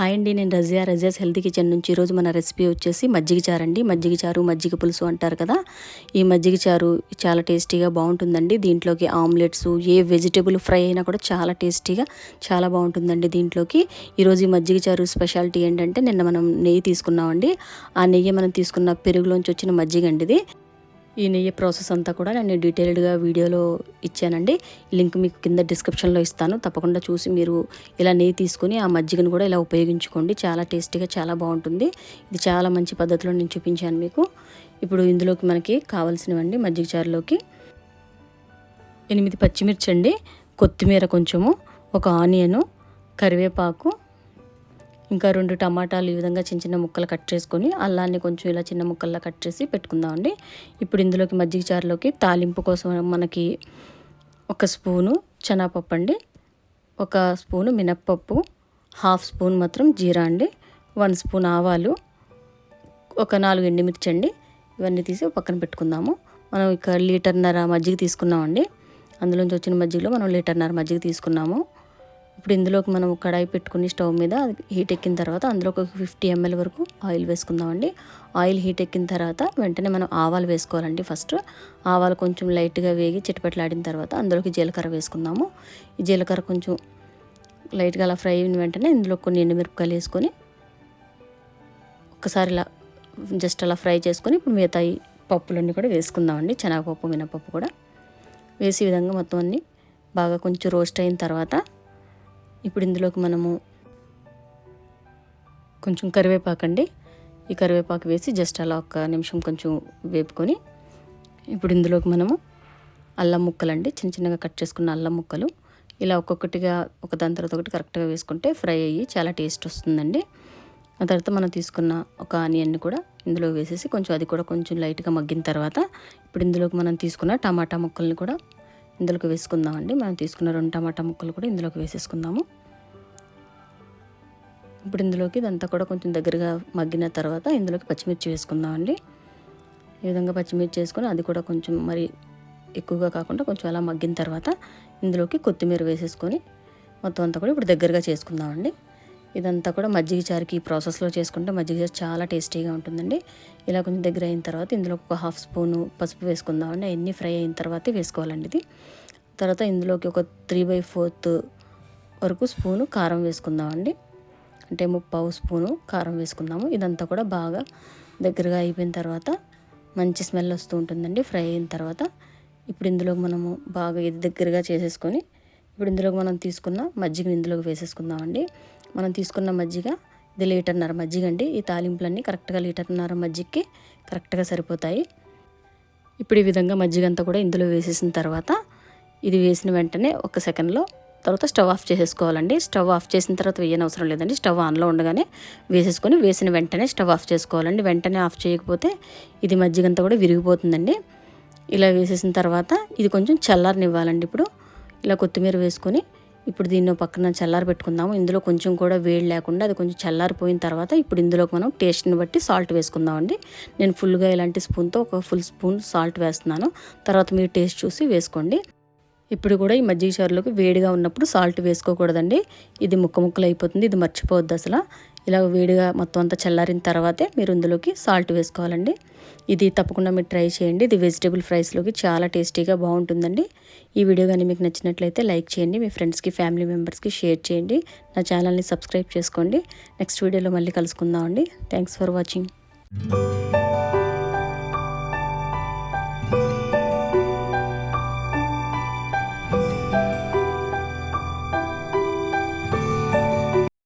Hi అండి నేను Razia. Razia's healthy kitchen నుంచి ఈరోజు మన రెసిపీ వచ్చేసి మజ్జిగ చారు అండి మజ్జిగ చారు మజ్జిగ పులుసు అంటారు కదా. ఈ మజ్జిగ చారు చాలా టేస్టీగా బాగుంటుందండి. దీంట్లోకి ఆమ్లెట్స్ ఏ వెజిటేబుల్ ఫ్రై అయినా కూడా చాలా టేస్టీగా చాలా బాగుంటుందండి దీంట్లోకి. ఈరోజు ఈ మజ్జిగ చారు స్పెషాలిటీ ఏంటంటే నిన్న మనం నెయ్యి తీసుకున్నామండి. ఆ నెయ్యి మనం తీసుకున్న పెరుగులోంచి వచ్చిన మజ్జిగ అండి ఇది. ఈ నెయ్యి ప్రాసెస్ అంతా కూడా నేను డీటెయిల్డ్గా వీడియోలో ఇచ్చానండి. లింక్ మీకు కింద డిస్క్రిప్షన్లో ఇస్తాను. తప్పకుండా చూసి మీరు ఇలా నెయ్యి తీసుకుని ఆ మజ్జిగను కూడా ఇలా ఉపయోగించుకోండి. చాలా టేస్టీగా చాలా బాగుంటుంది. ఇది చాలా మంచి పద్ధతిలో నేను చూపించాను మీకు. ఇప్పుడు ఇందులోకి మనకి కావాల్సినవండి మజ్జిగ చారులోకి ఎనిమిది పచ్చిమిర్చి అండి కొత్తిమీర కొంచెము ఒక ఆనియను కరివేపాకు ఇంకా రెండు టమాటాలు ఈ విధంగా చిన్న చిన్న ముక్కలు కట్ చేసుకొని అల్లాన్ని కొంచెం ఇలా చిన్న ముక్కల్లా కట్ చేసి పెట్టుకుందామండి. ఇప్పుడు ఇందులోకి మజ్జిగ చారులోకి తాలింపు కోసం మనకి ఒక స్పూను చెనాపప్పు అండి ఒక స్పూను మినప్పప్పు హాఫ్ స్పూన్ మాత్రం జీరా అండి వన్ స్పూన్ ఆవాలు ఒక నాలుగు ఎండుమిర్చి అండి ఇవన్నీ తీసి పక్కన పెట్టుకుందాము. మనం ఇక లీటర్న్నర మజ్జిగ తీసుకున్నామండి. అందులోంచి వచ్చిన మజ్జిగలో మనం లీటర్న్నర మజ్జిగ తీసుకున్నాము. ఇప్పుడు ఇందులోకి మనం కడాయి పెట్టుకుని స్టవ్ మీద హీట్ ఎక్కిన తర్వాత అందులో ఒక ఫిఫ్టీ ఎంఎల్ వరకు ఆయిల్ వేసుకుందామండి. ఆయిల్ హీట్ ఎక్కిన తర్వాత వెంటనే మనం ఆవాలు వేసుకోవాలండి ఫస్ట్. ఆవాలు కొంచెం లైట్గా వేగి చిటపెట్లాడిన తర్వాత అందులోకి జీలకర్ర వేసుకుందాము. ఈ జీలకర్ర కొంచెం లైట్గా అలా ఫ్రై అయిన వెంటనే ఇందులో కొన్ని ఎండుమిరపకాయలు వేసుకొని ఒకసారి ఇలా జస్ట్ అలా ఫ్రై చేసుకొని ఇప్పుడు మిగతా పప్పులన్నీ కూడా వేసుకుందామండి. శనగపప్పు మినపప్పు కూడా. వేసి విధంగా మొత్తం అన్నీ బాగా కొంచెం రోస్ట్ అయిన తర్వాత ఇప్పుడు ఇందులోకి మనము కొంచెం కరివేపాకు అండి ఈ కరివేపాకు వేసి జస్ట్ అలా ఒక నిమిషం కొంచెం వేపుకొని ఇప్పుడు ఇందులోకి మనము అల్లం ముక్కలు అండి చిన్న చిన్నగా కట్ చేసుకున్న అల్లం ముక్కలు. ఇలా ఒక్కొక్కటిగా ఒక దాని తర్వాత ఒకటి కరెక్ట్గా వేసుకుంటే ఫ్రై అయ్యి చాలా టేస్ట్ వస్తుందండి. ఆ తర్వాత మనం తీసుకున్న ఒక ఆనియన్ని కూడా ఇందులో వేసేసి కొంచెం అది కూడా కొంచెం లైట్గా మగ్గిన తర్వాత ఇప్పుడు ఇందులోకి మనం తీసుకున్న టమాటా ముక్కల్ని కూడా ఇందులోకి వేసుకుందామండి. మనం తీసుకున్న రెండు టమాటా ముక్కలు కూడా ఇందులోకి వేసేసుకుందాము. ఇప్పుడు ఇందులోకి ఇదంతా కూడా కొంచెం దగ్గరగా మగ్గిన తర్వాత ఇందులోకి పచ్చిమిర్చి వేసుకుందామండి. ఈ విధంగా పచ్చిమిర్చి వేసుకొని అది కూడా కొంచెం మరి ఎక్కువగా కాకుండా కొంచెం అలా మగ్గిన తర్వాత ఇందులోకి కొత్తిమీర వేసేసుకొని మొత్తం అంతా కూడా ఇప్పుడు దగ్గరగా చేసుకుందామండి. ఇదంతా కూడా మజ్జిగ చారుకి ఈ ప్రాసెస్లో చేసుకుంటే మజ్జిగ చారు చాలా టేస్టీగా ఉంటుందండి. ఇలా కొంచెం దగ్గర అయిన తర్వాత ఇందులో ఒక హాఫ్ స్పూను పసుపు వేసుకుందామండి. అవన్నీ ఫ్రై అయిన తర్వాత వేసుకోవాలండి ఇది. తర్వాత ఇందులోకి ఒక త్రీ బై ఫోర్త్ వరకు స్పూను కారం వేసుకుందామండి. అంటే ముప్పావు స్పూను కారం వేసుకుందాము. ఇదంతా కూడా బాగా దగ్గరగా అయిపోయిన తర్వాత మంచి స్మెల్ వస్తూ ఉంటుందండి ఫ్రై అయిన తర్వాత. ఇప్పుడు ఇందులో మనము బాగా ఇది దగ్గరగా చేసేసుకొని ఇప్పుడు ఇందులోకి మనం తీసుకున్న మజ్జిగని ఇందులోకి వేసేసుకుందామండి. మనం తీసుకున్న మజ్జిగ ఇది లీటర్న్నర మజ్జిగ అండి. ఈ తాలింపులన్నీ కరెక్ట్గా లీటర్న్నర మజ్జిగకి కరెక్ట్గా సరిపోతాయి. ఇప్పుడు ఈ విధంగా మజ్జిగ అంతా కూడా ఇందులో వేసేసిన తర్వాత ఇది వేసిన వెంటనే ఒక సెకండ్లో తర్వాత స్టవ్ ఆఫ్ చేసేసుకోవాలండి. స్టవ్ ఆఫ్ చేసిన తర్వాత వేయని అవసరం లేదండి. స్టవ్ ఆన్లో ఉండగానే వేసేసుకొని వేసిన వెంటనే స్టవ్ ఆఫ్ చేసుకోవాలండి. వెంటనే ఆఫ్ చేయకపోతే ఇది మజ్జిగంతా కూడా విరిగిపోతుందండి. ఇలా వేసేసిన తర్వాత ఇది కొంచెం చల్లారనివ్వాలండి ఇప్పుడు. ఇలా కొత్తిమీర వేసుకొని ఇప్పుడు దీన్ని పక్కన చల్లారి పెట్టుకుందాము. ఇందులో కొంచెం కూడా వేడి లేకుండా అది కొంచెం చల్లారిపోయిన తర్వాత ఇప్పుడు ఇందులోకి మనం టేస్ట్ని బట్టి సాల్ట్ వేసుకుందామండి. నేను ఫుల్గా ఇలాంటి స్పూన్తో ఒక ఫుల్ స్పూన్ సాల్ట్ వేస్తున్నాను. తర్వాత మీరు టేస్ట్ చూసి వేసుకోండి. ఇప్పుడు కూడా ఈ మజ్జిగ చారులోకి వేడిగా ఉన్నప్పుడు సాల్ట్ వేసుకోకూడదండి. ఇది ముక్క ముక్కలు అయిపోతుంది ఇది మర్చిపోవద్దు అసలు. ఇలా వేడిగా మొత్తం అంతా చల్లారిన తర్వాతే మీరు ఇందులోకి సాల్ట్ వేసుకోవాలండి. ఇది తప్పకుండా మీరు ట్రై చేయండి. ఇది వెజిటేబుల్ ఫ్రైస్లోకి చాలా టేస్టీగా బాగుంటుందండి. ఈ వీడియో కానీ మీకు నచ్చినట్లయితే లైక్ చేయండి. మీ ఫ్రెండ్స్కి ఫ్యామిలీ మెంబర్స్కి షేర్ చేయండి. నా ఛానల్ని సబ్స్క్రైబ్ చేసుకోండి. నెక్స్ట్ వీడియోలో మళ్ళీ కలుసుకుందామండి. Thanks for watching